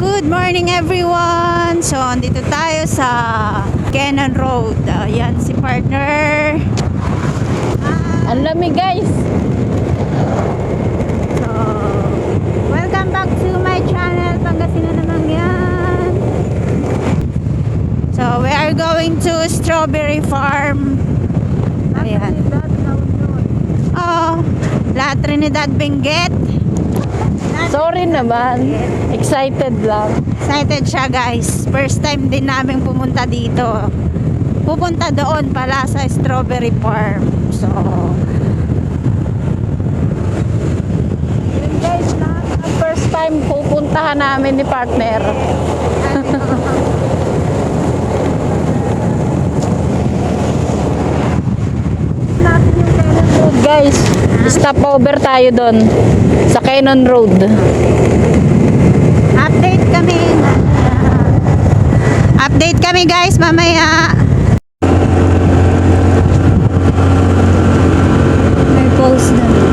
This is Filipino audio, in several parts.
good morning everyone. So, andito tayo sa Cannon Road. Ayan si partner. Ang lamig guys. So, welcome back to my channel. Pangasinan naman yan. So, we are going to Strawberry Farm. Ayan. Oh, La Trinidad Benguet. Sorry naman. Excited lang. Excited siya guys. First time din namin pumunta dito. Pupunta doon pala sa Strawberry Farm. So, Yun guys, ng first time pupuntahan namin ni partner. natin yung guys. Stop over tayo doon sa Cannon Road. update kami. Update kami guys mamaya. May post na.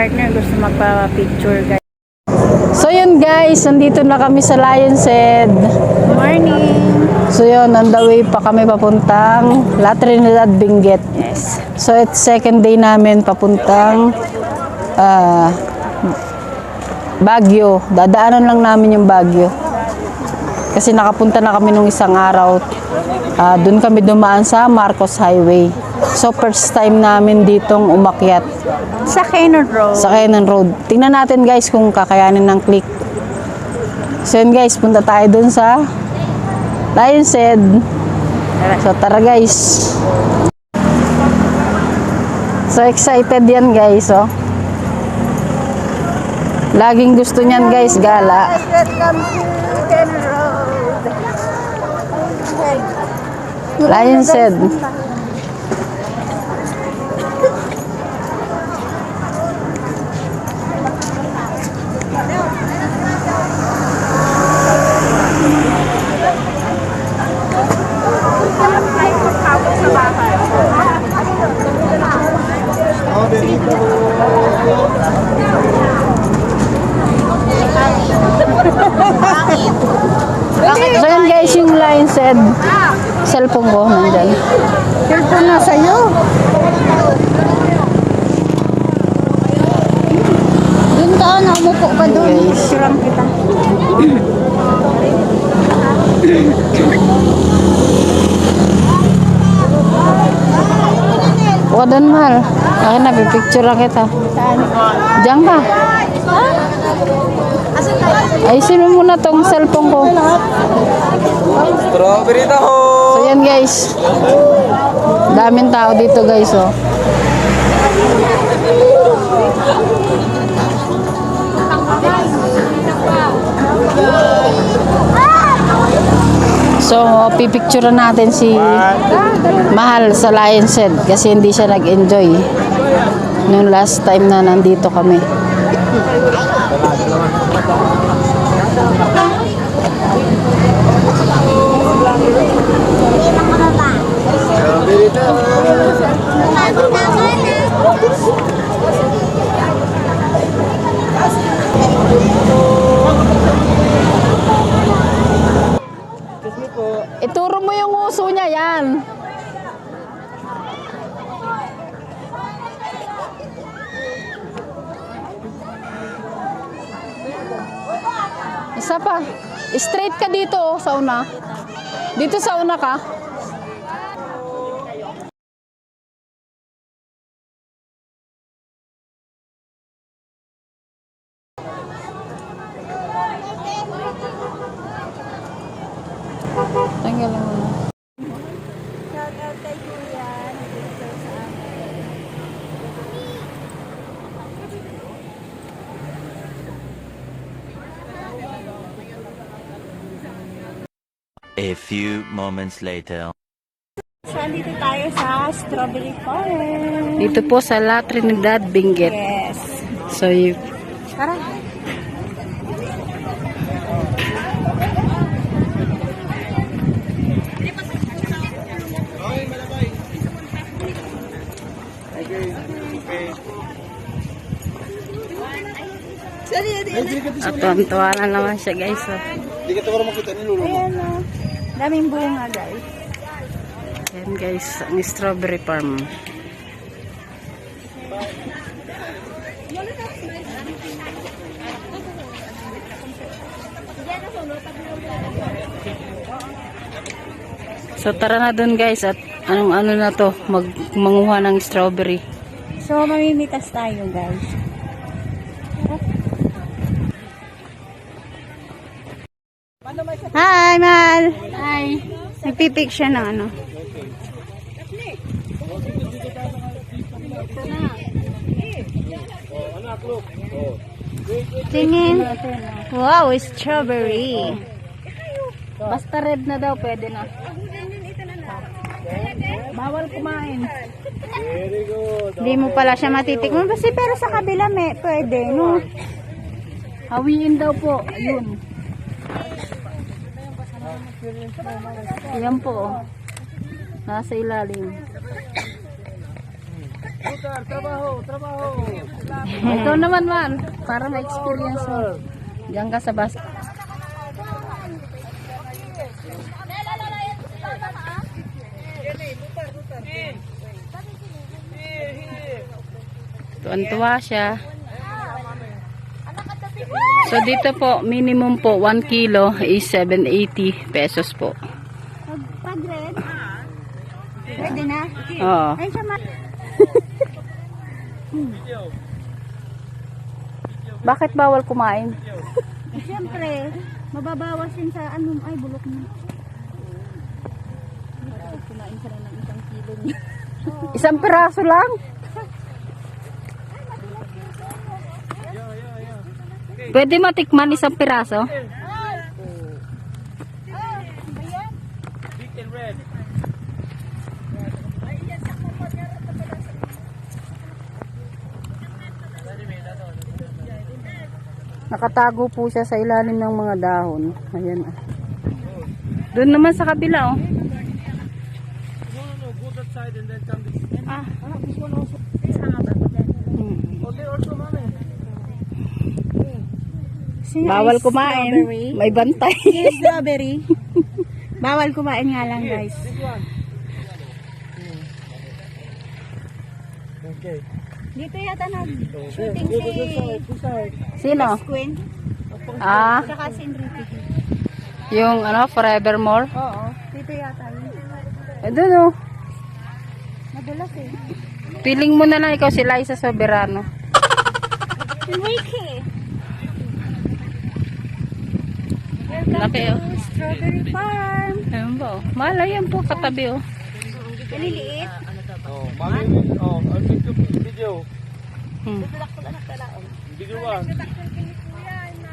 Partner gusto magpa-picture guys. So yun guys, nandito na kami sa Lion's Head. Morning! So yun, on the way pa kami papuntang La Trinidad Benguet. Yes. So it's second day namin papuntang ah, Baguio. Dadaanan lang namin yung Baguio. Kasi nakapunta na kami nung isang araw. Ah, Doon kami dumaan sa Marcos Highway. So first time namin ditong umakyat Sa Cannon Road. sa Cannon Road. Tingnan natin guys kung kakayanin ng click. So yun guys, punta tayo dun sa Lion's Head. So tara guys. So excited yan guys oh. Laging gusto niyan guys, gala. Welcome to Cannon Road. Lion's Head. Yun guys, yung Lion's Head. Cellphone ko nandyan. Cellphone na sa'yo. Doon ka na, umupo ka doon. Picturean kita. Doon mahal. Akin na, pipicture lang kita. Saan? Diyan ka. Ayusin mo muna tong cellphone ko. Strawberry taho! So yan guys. Daming tao dito guys oh. So, pipicture natin si Mahal sa Lion's Head kasi hindi siya nag-enjoy nung last time na nandito kami. Ituro mo yung uso niya yan. Isa pa. Straight ka dito oh, sa una. Dito sa una ka. Tanggalin mo na. Shout out kay Kuya. Nag-picture sa amin. A few moments later. So, andito tayo sa Strawberry Farm. Dito po sa La Trinidad, Benguet. Yes. So, y- Tara. at tuwan na naman siya guys. Oh. Hindi ka tawara makita ni mo. Ayan o. Daming bunga guys. Yan guys, ang strawberry farm. So tara na dun guys at anong ano na to, mag manguha ng strawberry. So, mamimitas tayo guys. Nagpipic siya ng ano. Tingin. Wow, strawberry. Basta red na daw, pwede na. Bawal kumain. Hindi mo pala siya matitikman. Kasi pero sa kabila may pwede, no? Hawiin daw po. Ayun. Ayan po. oh. Nasa ilalim. Ikaw naman man, para ma-experience mo. Diyan ka sa bus. Tuwan-tuwa siya. So dito po, minimum po 1 kilo is 780 pesos po. Pag red? Ready na? Oo. Ay, siya ma- Bakit bawal kumain? Siyempre, mababawas yun sa ano, ay bulok na. Isang piraso lang? Pwede matikman isang piraso? Nakatago po siya sa ilalim ng mga dahon. Ayan. ah. Doon naman sa kabila, oh. Ah, Sino Bawal kumain. strawberry? May bantay. Yes, strawberry. Bawal kumain nga lang, guys. Okay. Dito yata nag-shooting si Sino? Queen. Ah, Tsaka si Enrique. yung ano, Forevermore. Oo. Dito yata. Eh, doon oh. Madulas eh. Piling mo na lang ikaw si Liza Soberano. Enrique! Laki oh. Strawberry Farm. Ayun ba oh. Malay yan po katabi oh. Maliliit. Oh, mami, oh, I'll take the video. Hmm. Video one.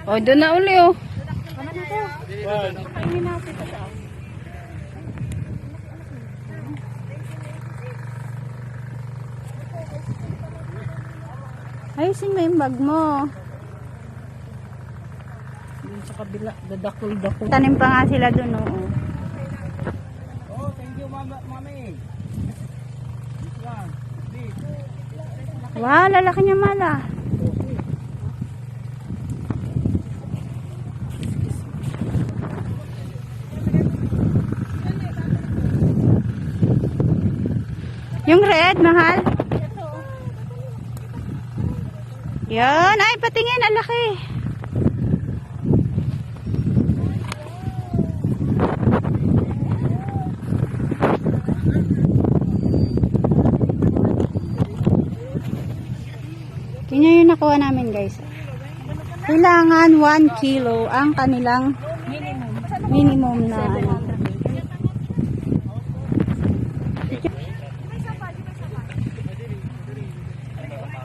Oh, doon na uli oh. Na to? One. Ayusin mo yung bag mo. Kabila, dadakol-dakol. Tanim pa nga sila dun, oo. Oh, thank you, mama, mami. Wow, lalaki niya mala. Yung red, mahal. Yan, ay patingin, ang nakuha namin guys. Kailangan 1 kilo ang kanilang minimum na ano.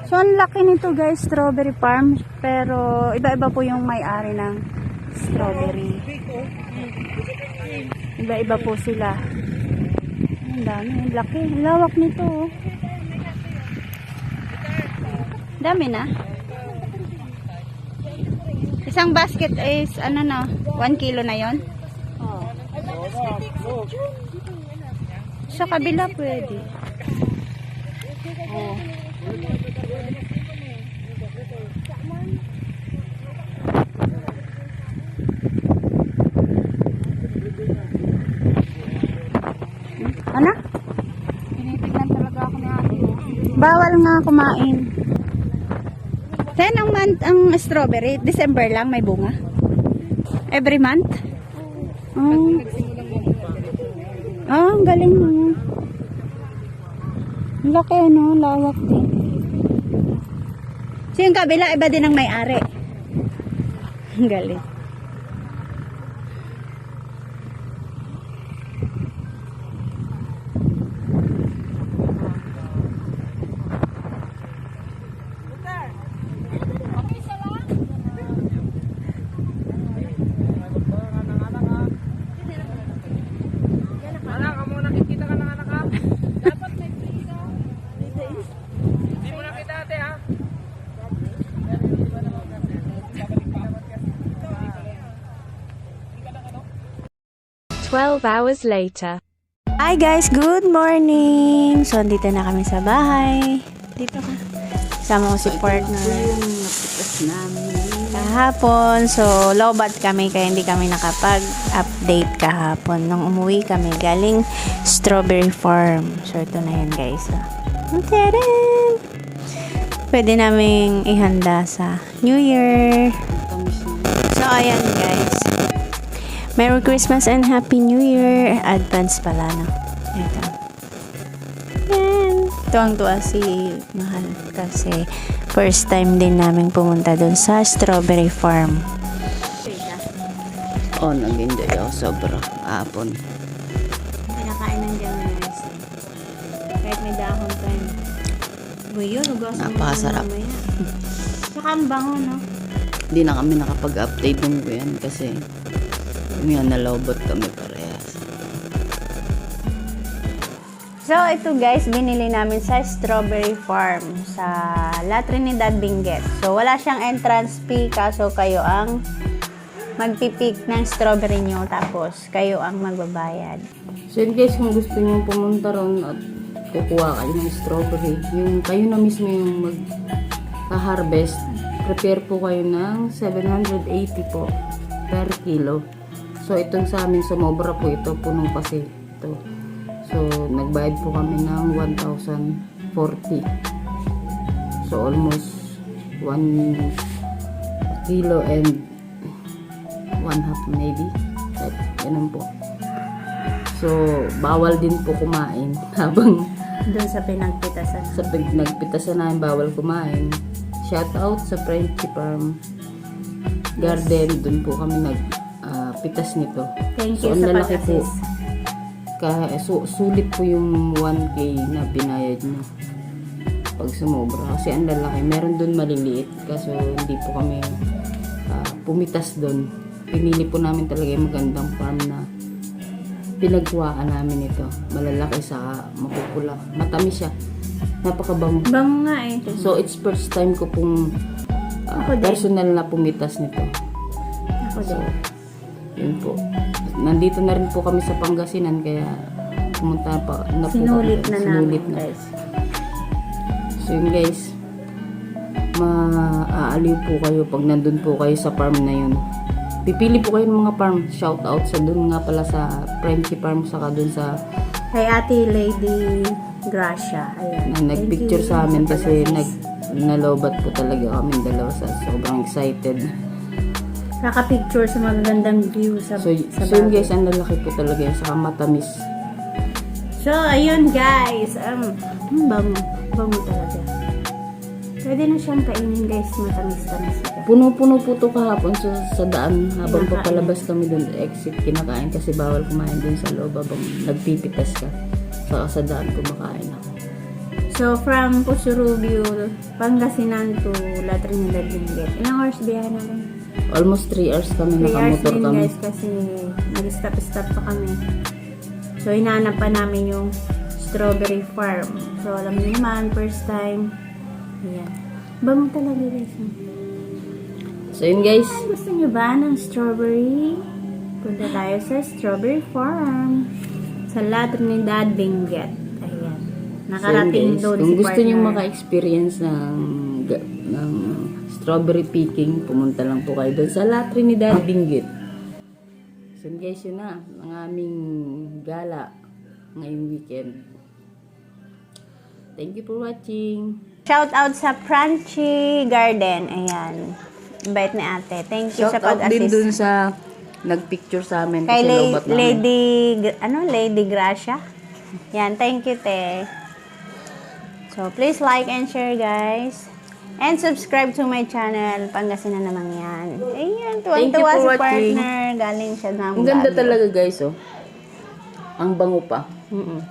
So, ang laki nito guys, strawberry farm. Pero, iba-iba po yung may-ari ng strawberry. Iba-iba po sila. Ang dami, ang laki. Ang lawak nito. oh. Dami na. Isang basket is, ano na, 1 kilo na yon. Sa kabila pwede. Oh. Ano? Tinitignan talaga ako ni ate. Bawal nga kumain. Month ang strawberry, December lang may bunga. Every month? Oh. Ah, ang galing mo. Laki ano, lawak din. So yung kabila, iba din ang may-ari. Ang galing. Anak, kamu nakikita ka ng anak ha? Dapat may free ka. Hindi mo nakita ate ha? 12 hours later. Hi guys, good morning! So, andito na kami sa bahay. Dito ka. Kasama ko si partner. Napitas namin. Kahapon, so lobat kami kaya hindi kami nakapag-update kahapon. Nung umuwi kami, galing strawberry farm. So ito na yan guys. Oh. Tadaan! Pwede naming ihanda sa New Year. So ayan guys. Merry Christmas and Happy New Year. Advance pala no. Ito. Yan. Tuwang-tuwa si Mahal kasi first time din namin pumunta doon sa strawberry farm. Oh, nag-enjoy ako sobra. Hapon. Pinakain ng Januaries. Kahit may dahon pa yun. Uy, yun, ugasan mo Napakasarap. na mamaya. Saka ang bango, no? Hindi na kami nakapag-update ng yan kasi umiyan nalobot kami parehas. So, ito guys, binili namin sa Strawberry Farm sa La Trinidad Benguet. So, wala siyang entrance fee, kaso kayo ang magpipick ng strawberry nyo, tapos kayo ang magbabayad. So yun guys, kung gusto niyo pumunta ron at kukuha kayo ng strawberry, yung kayo na mismo yung mag-harvest, prepare po kayo ng 780 po per kilo. So itong sa amin, sumobra po ito, punong kasi ito. So nagbayad po kami ng 1,040. So almost 1 kilo and 1 half maybe. At ganun po. So, bawal din po kumain habang Doon sa pinagpitasan. sa pag- nagpitasan namin bawal kumain. Shout out sa Frenchy Farm Garden. Doon po kami nagpitas nito. Thank So, you sa lalaki po. Ka, su, sulit po yung 1K na binayad nyo pag sumobra. Kasi ang lalaki. Meron doon maliliit. Kaso hindi po kami ah, pumitas doon. Pinili po namin talaga yung magandang farm na pinagkuhaan namin ito. Malalaki sa mapupula. Matamis siya. Napakabango. Bango nga eh. So, it's first time ko pong din. personal na pumitas nito. Ako So, din. Yun po. Nandito na rin po kami sa Pangasinan kaya pumunta pa na po Sinulit kami. na namin Sinulit na. guys. So yun guys, maaaliw po kayo pag nandun po kayo sa farm na yun. Pipili po kayo ng mga farm. Shout out sa dun nga pala sa Frenchy Farm saka dun sa Kay Ate Lady Gracia. Ayan. na nagpicture sa amin kasi nag nalobat po talaga kami dalawa sa sobrang excited. Nakapicture sa magagandang view sa, So, y- sa so yun guys, ang lalaki po talaga yun. Saka matamis. So, ayun guys. Um, hmm, bango. Bango talaga. Pwede na siyang kainin guys. Matamis-tamis siya. Puno-puno po to kahapon sa, sa daan habang Kinakain. papalabas kami dun exit kinakain kasi bawal kumain dun sa loob habang nagpipitas ka. Saka sa daan kumakain ako. So, from Pusurubio, Pangasinan to La Trinidad Benguet. Ilang hours biyahe natin? Almost 3 hours kami 3 hours nakamotor din kami. guys kasi nag-stop-stop pa kami. So, hinahanap pa namin yung strawberry farm. So, alam niyo naman, first time. Ayan. Bango talaga guys. So yun guys, Ay, gusto niyo ba ng strawberry? Punta tayo sa strawberry farm. Sa La Trinidad Benguet. Ayan. so Nakarating guys, doon kung si gusto niyo maka-experience ng, ng strawberry picking, pumunta lang po kayo doon sa La Trinidad, Benguet. So guys, yun na, ang aming gala ngayong weekend. Thank you for watching. Shout out sa Pranchy Garden. Ayan. Bait ni ate. Thank you Shout sa out din pag-assist. dun sa nagpicture sa amin Kay La- namin. Lady, ano, Lady Gracia. Yan, thank you, te. So, please like and share, guys. And subscribe to my channel. Pangasinan naman yan. Ayan, tuwan-tuwa si watching. partner. Galing siya ng Ang ganda talaga guys, oh. Ang bango pa. Mm-mm.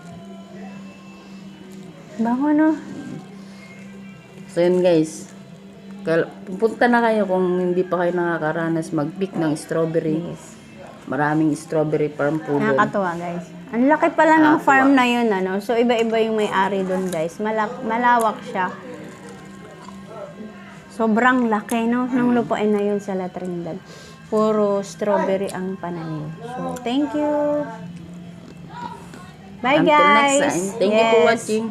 Bango, no? So yun guys. Pupunta na kayo kung hindi pa kayo nakakaranas mag-pick ng strawberry. Maraming strawberry farm po doon. Nakakatuwa, guys. Ang laki pala ng Nakakatuwa. farm na yun, ano? So, iba-iba yung may-ari doon, guys. Malak malawak siya. Sobrang laki, no? Ng lupain na yun sa La Trinidad. Puro strawberry ang pananim. So, thank you. Bye, Until guys. next time. Thank you for Yes. watching.